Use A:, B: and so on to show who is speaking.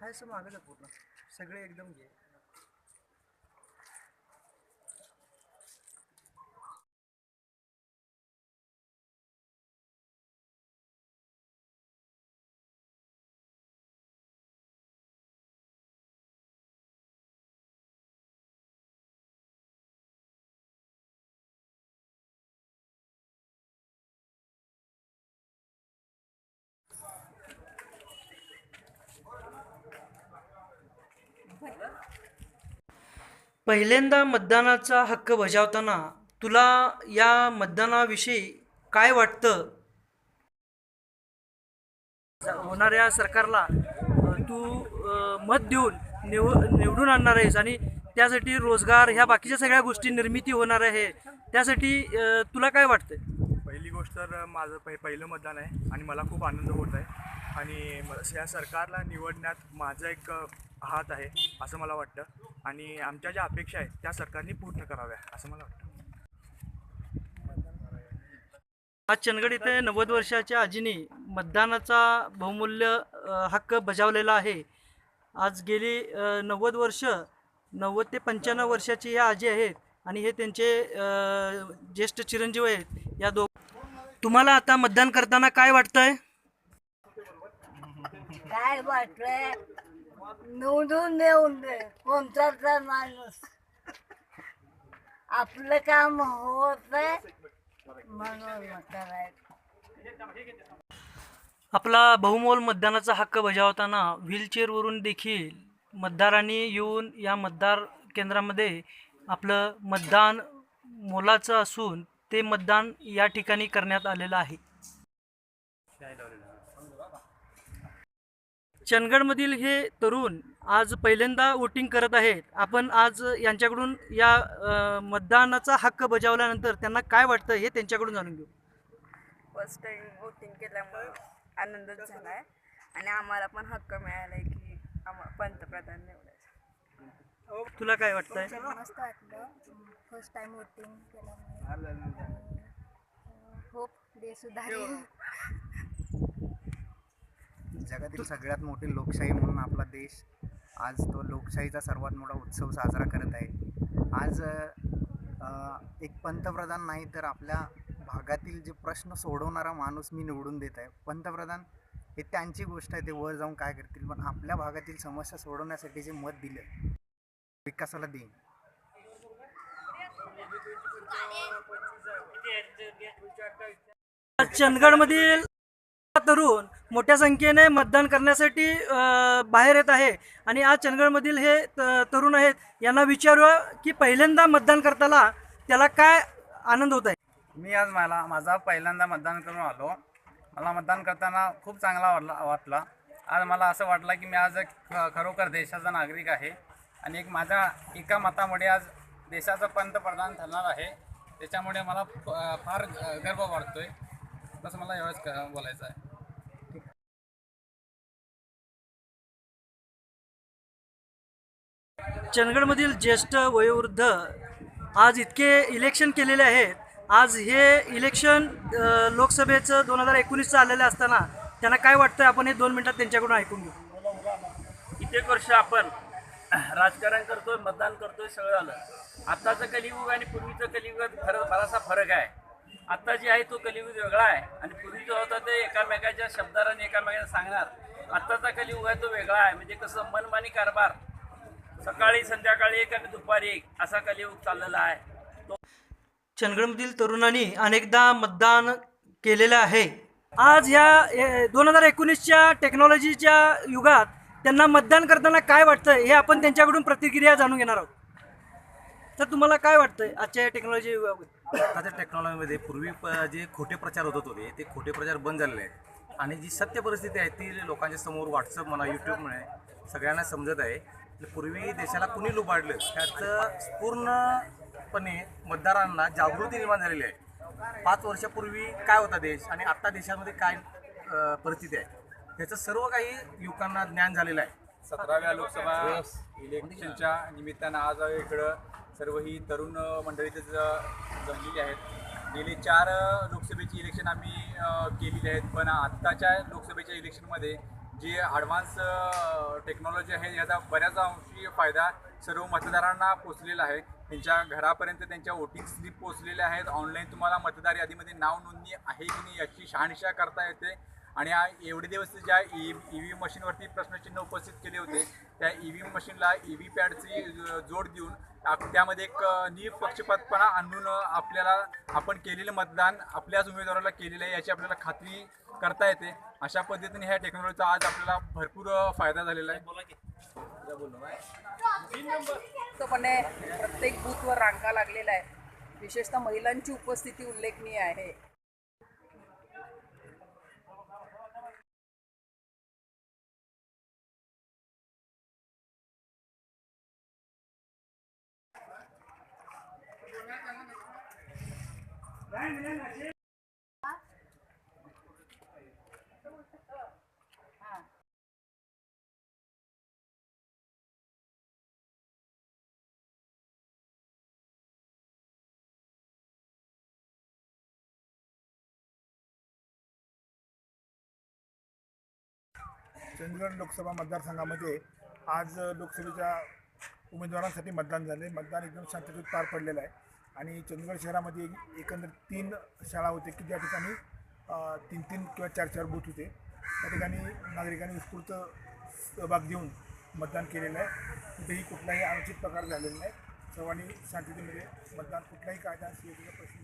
A: हाय असं मागच पूर्ण? सगळे एकदम घे.
B: पहिल्यांदा मतदानाचा हक्क बजावताना तुला या मतदानाविषयी काय वाटतं? होणाऱ्या सरकारला तू मत देऊन निव निवडून आणणार आहेस आणि त्यासाठी रोजगार ह्या बाकीच्या सगळ्या गोष्टी निर्मिती होणार आहे. त्यासाठी तुला काय वाटतं
C: पहिली गोष्ट तर माझं पहि पहिलं मतदान आहे आणि मला खूप आनंद होत आहे. आणि या सरकारला निवडण्यात माझा एक हात आहे असं मला वाटतं. आणि आमच्या ज्या अपेक्षा आहेत त्या सरकारने पूर्ण कराव्या असं मला वाटतं.
B: आज चंदगड इथे नव्वद वर्षाच्या आजीने मतदानाचा बहुमूल्य हक्क बजावलेला आहे. आज गेली नव्वद वर्ष नव्वद ते पंच्याण्णव वर्षाची ह्या आजी आहेत आणि हे त्यांचे ज्येष्ठ चिरंजीव आहेत. या दो तुम्हाला आता मतदान करताना काय वाटतंय?
D: काय वाटलंय निवडून देऊन दे. कोणता माणूस. आपलं काम होत आहे म्हणून करायचं
B: आपला बहुमोल मतदानाचा हक्क बजावताना व्हीलचेअरवरून देखील मतदारांनी येऊन या मतदार केंद्रामध्ये आपलं मतदान मोलाचं असून ते मतदान या ठिकाणी करण्यात आलेलं आहे. चंदगडमधील हे तरुण आज पहिल्यांदा वोटिंग करत आहेत. आपण आज यांच्याकडून या मतदानाचा हक्क बजावल्यानंतर त्यांना काय वाटतं हे त्यांच्याकडून जाणून घेऊ.
E: फर्स्ट टाइम वोटिंग केल्यामुळे आनंदच झाला आहे. आणि आम्हाला पण हक्क मिळाला आहे की आम्हाला पंतप्रधान निवडायचं.
B: तुला काय वाटतंय?
D: मस्त वाटलं. फर्स्ट टाइम वोटिंग केल्यामुळे. सुधारेल
A: जगातील सगळ्यात मोठी लोकशाही म्हणून आपला देश आज तो लोकशाहीचा सर्वात मोठा उत्सव साजरा करत आहे. आज एक पंतप्रधान नाही तर आपल्या भागातील जे प्रश्न सोडवणारा माणूस मी निवडून देत आहे. पंतप्रधान हे त्यांची गोष्ट आहे ते वर जाऊन काय करतील? पण आपल्या भागातील समस्या सोडवण्यासाठी जे मत दिलं विकासाला देईन.
B: चंदगडमधील तरुण मोठ्या संख्येने मतदान करण्यासाठी बाहेर येत आहे. आणि आज चंदगडमधील हे त- तरुण आहेत यांना विचारूया की पहिल्यांदा मतदान करताना त्याला काय आनंद होत आहे?
F: मी आज मला माझा पहिल्यांदा मतदान करून आलो. मला मतदान करताना खूप चांगला वाटला वाटला. आज मला असं वाटलं की मी आज एक ख- खरोखर देशाचा नागरिक आहे. आणि एक माझ्या एका मतामुळे आज देशाचा पंतप्रधान ठरणार आहे. त्याच्यामुळे मला फ- फार गर्व वाटतोय. बस मला एवढंच क- बोलायचं आहे.
B: चंदगडमधील ज्येष्ठ वयोवृद्ध आज इतके इलेक्शन केलेले आहेत. आज हे इलेक्शन लोकसभेचं दोन हजार एकोणीसचं आलेलं असताना त्यांना काय वाटतं आपण हे दोन मिनिटात त्यांच्याकडून ऐकून घेऊ.
G: कित्येक वर्ष आपण राजकारण करतोय मतदान करतोय सगळं झालं आत्ताचं कलियुग आणि पूर्वीचं कलियुगात फरक बराचसा फरक आहे. आत्ता जे आहे तो कलियुग वेगळा आहे. आणि पूर्वी जो होता ते एकामेकाच्या शब्दाराने एकामेकाला सांगणार. आत्ताचा कलियुग आहे तो वेगळा आहे. म्हणजे कसं मनमानी कारभार. सकाळी संध्याकाळी एक आणि दुपारी एक असा कलियुग चाललेला आहे.
B: चंदगडमधील तरुणांनी अनेकदा मतदान केलेलं आहे. आज ह्या दोन हजार एकोणीसच्या टेक्नॉलॉजीच्या युगात त्यांना मतदान करताना काय वाटतं हे आपण त्यांच्याकडून प्रतिक्रिया जाणून घेणार आहोत. तर तुम्हाला काय वाटतंय आजच्या या टेक्नॉलॉजी युगाबद्दल?
H: आताच्या टेक्नॉलॉजीमध्ये पूर्वी प जे खोटे प्रचार होत होते ते खोटे प्रचार बंद झालेले आहेत. आणि जी सत्य परिस्थिती आहे ती लोकांच्या समोर व्हॉट्सअप म्हणा यूट्यूबमुळे सगळ्यांना समजत आहे. पूर्वी देशाला कुणी लुबाडलं त्याचं पूर्णपणे मतदारांना जागृती निर्माण झालेली आहे. पाच वर्षापूर्वी काय होता देश? आणि आत्ता देशामध्ये काय परिस्थिती आहे? त्याचं सर्व काही युवकांना ज्ञान झालेलं आहे.
I: सतराव्या लोकसभा इलेक्शनच्या निमित्तानं आज इकडं सर्व ही तरुण मंडळी ज- जमलेली आहेत. गेले चार लोकसभेची इलेक्शन आम्ही केलेली आहेत. पण आत्ताच्या लोकसभेच्या इलेक्शनमध्ये जी ॲडव्हान्स टेक्नॉलॉजी आहे याचा बऱ्याच अंशी फायदा सर्व मतदारांना पोचलेला आहे. त्यांच्या घरापर्यंत त्यांच्या वोटिंग स्लिप पोचलेल्या आहेत. ऑनलाईन तुम्हाला मतदार यादीमध्ये नाव नोंदणी आहे की नाही याची शहानिशा करता येते. आणि आ- एवढे दिवस ज्या ई ई व्ही मशीनवरती प्रश्नचिन्ह उपस्थित केले होते त्या ई व्ही मशीनला ई व्ही पॅडची जोड देऊन त्यामध्ये एक निपक्षपातपणा आणून आपल्याला आपण केलेलं मतदान आपल्याच उमेदवाराला केलेलं आहे याची आपल्याला खात्री करता येते. अशा पद्धतीने ह्या टेक्नॉलॉजीचा आज आपल्याला भरपूर फायदा झालेला आहे.
J: प्रत्येक बूथवर रांगा लागलेल्या आहे विशेषतः महिलांची उपस्थिती उल्लेखनीय आहे.
K: चंदगड लोकसभा मतदारसंघामध्ये आज लोकसभेच्या उमेदवारांसाठी मतदान झाले मतदान एकदम शांततेत पार पडलेलं आहे. आणि चंदगड शहरामध्ये एकंदर तीन शाळा होते की ज्या ठिकाणी तीन तीन किंवा चार चार बूथ होते. त्या ठिकाणी नागरिकांनी उत्स्फूर्त सहभाग देऊन मतदान केलेलं आहे. कुठेही कुठलाही अनुचित प्रकार झालेला नाही. सर्वांनी शांततेमध्ये मतदान कुठलाही कायदा प्रश्न